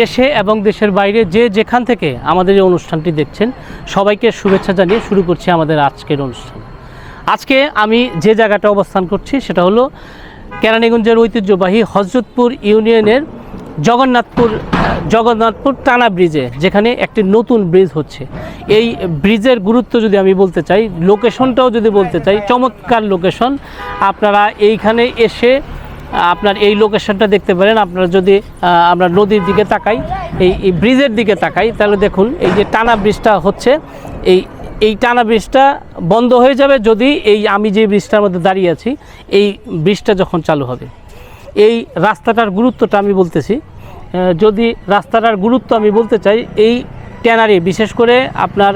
দেশে এবং দেশের বাইরে যে যেখান থেকে আমাদের এই অনুষ্ঠানটি দেখছেন, সবাইকে শুভেচ্ছা জানিয়ে শুরু করছি আমাদের আজকের অনুষ্ঠান। আজকে আমি যে জায়গাটা অবস্থান করছি, সেটা হলো কেরানীগঞ্জের ঐতিহ্যবাহী হজরতপুর ইউনিয়নের জগন্নাথপুর জগন্নাথপুর টানা ব্রিজে, যেখানে একটি নতুন ব্রিজ হচ্ছে। এই ব্রিজের গুরুত্ব যদি আমি বলতে চাই, লোকেশনটাও যদি বলতে চাই, চমৎকার লোকেশন। আপনারা এইখানে এসে আপনার এই লোকেশনটা দেখতে পারেন। আপনারা যদি আমরা নদীর দিকে তাকাই, এই ব্রিজের দিকে তাকাই, তাহলে দেখুন এই যে টানা ব্রিজটা হচ্ছে, এই এই টানা ব্রিজটা বন্ধ হয়ে যাবে যদি এই আমি যে ব্রিজটার মধ্যে দাঁড়িয়ে আছি, এই ব্রিজটা যখন চালু হবে। এই রাস্তাটার গুরুত্বটা আমি বলতেছি যদি রাস্তাটার গুরুত্ব আমি বলতে চাই, এই ট্যানারি, বিশেষ করে আপনার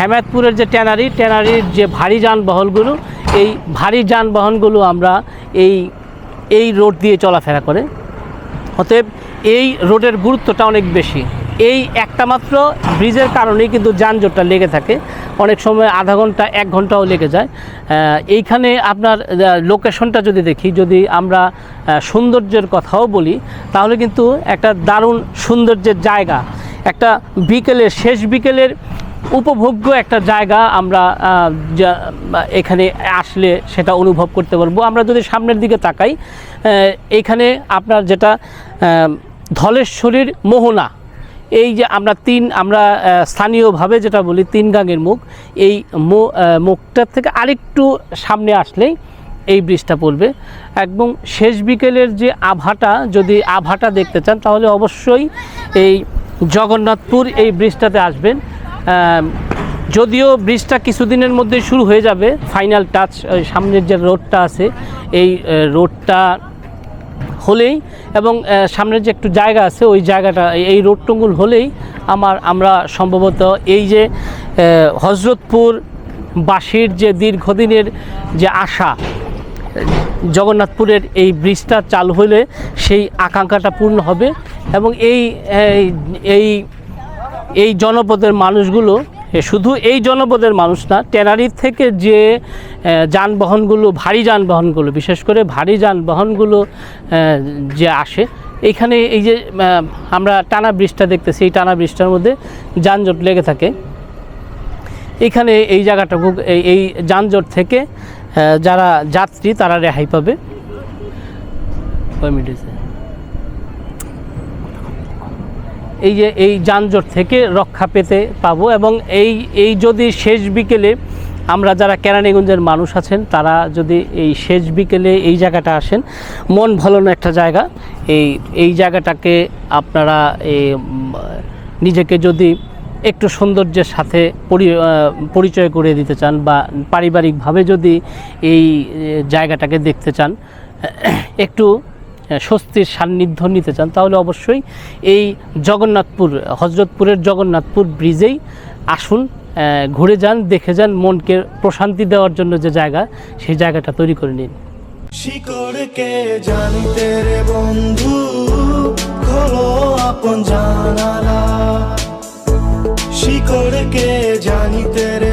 হেমায়তপুরের যে ট্যানারি, ট্যানারির যে ভারী যানবাহনগুলো, এই ভারী যানবাহনগুলো আমরা এই এই রোড দিয়ে চলাফেরা করে। অতএব এই রোডের গুরুত্বটা অনেক বেশি। এই একটা মাত্র ব্রিজের কারণেই কিন্তু যানজটটা লেগে থাকে। অনেক সময় আধা ঘণ্টা, এক ঘন্টাও লেগে যায়। এইখানে আপনার লোকেশনটা যদি দেখি, যদি আমরা সৌন্দর্যের কথাও বলি, তাহলে কিন্তু একটা দারুণ সৌন্দর্যের জায়গা। একটা বিকেলের, শেষ বিকেলের উপভোগ্য একটা জায়গা আমরা এখানে আসলে সেটা অনুভব করতে পারব। আমরা যদি সামনের দিকে তাকাই এখানে আপনার যেটা ধলেশ্বরীর মোহনা, এই যে আমরা তিন, আমরা স্থানীয়ভাবে যেটা বলি তিন গাঙের মুখ, এই মুখটার থেকে আরেকটু সামনে আসলেই এই ব্রিজটা পড়বে। এবং শেষ বিকেলের যে আভাটা, যদি আভাটা দেখতে চান, তাহলে অবশ্যই এই জগন্নাথপুর এই ব্রিজটাতে আসবেন। যদিও ব্রিজটা কিছুদিনের মধ্যে শুরু হয়ে যাবে ফাইনাল টাচ সামনের যে রোডটা আছে, এই রোডটা হলেই এবং সামনের যে একটু জায়গা আছে, ওই জায়গাটা, এই- এই রোড টঙ্গুল হলেই আমার, আমরা সম্ভবত এই যে হজরতপুর বাসীর যে দীর্ঘদিনের যে আশা, জগন্নাথপুরের এই ব্রিজটা চালু হলে সেই আকাঙ্ক্ষাটা পূর্ণ হবে এবং এই, এই- এই জনপদের মানুষগুলো শুধু এই জনপদের মানুষ না, ট্যানারি থেকে যে যানবাহনগুলো, ভারী যানবাহনগুলো, বিশেষ করে ভারী যানবাহনগুলো যে আসে এইখানে এই যে আমরা টানা ব্রিজটা দেখতেছি, এই টানা ব্রিজটার মধ্যে যানজট লেগে থাকে। এখানে এই জায়গাটুকু, এই এই যানজট থেকে যারা যাত্রী, তারা রেহাই পাবে। কয় এই যে এই যানজট থেকে রক্ষা পেতে পাবো এবং এই এই যদি শেষ বিকেলে আমরা যারা কেরানীগঞ্জের মানুষ আছেন, তারা যদি এই শেষ বিকেলে এই জায়গাটা আসেন, মন ভালোনো একটা জায়গা। এই এই জায়গাটাকে আপনারা নিজেকে যদি একটু সৌন্দর্যের সাথে পরি পরিচয় করে দিতে চান বা পারিবারিকভাবে যদি এই জায়গাটাকে দেখতে চান, একটু স্বস্তির সান্নিধ্য নিতে চান, তাহলে অবশ্যই এই জগন্নাথপুর, হজরতপুরের জগন্নাথপুর ব্রিজেই আসুন ঘুরে যান, দেখে যান, মনকে প্রশান্তি দেওয়ার জন্য যে জায়গা, সেই জায়গাটা তৈরি করে নিন। শিকড়কে জানিতে রে বন্ধু, খোলো আপন জানালা। শিকড়কে জানিতে রে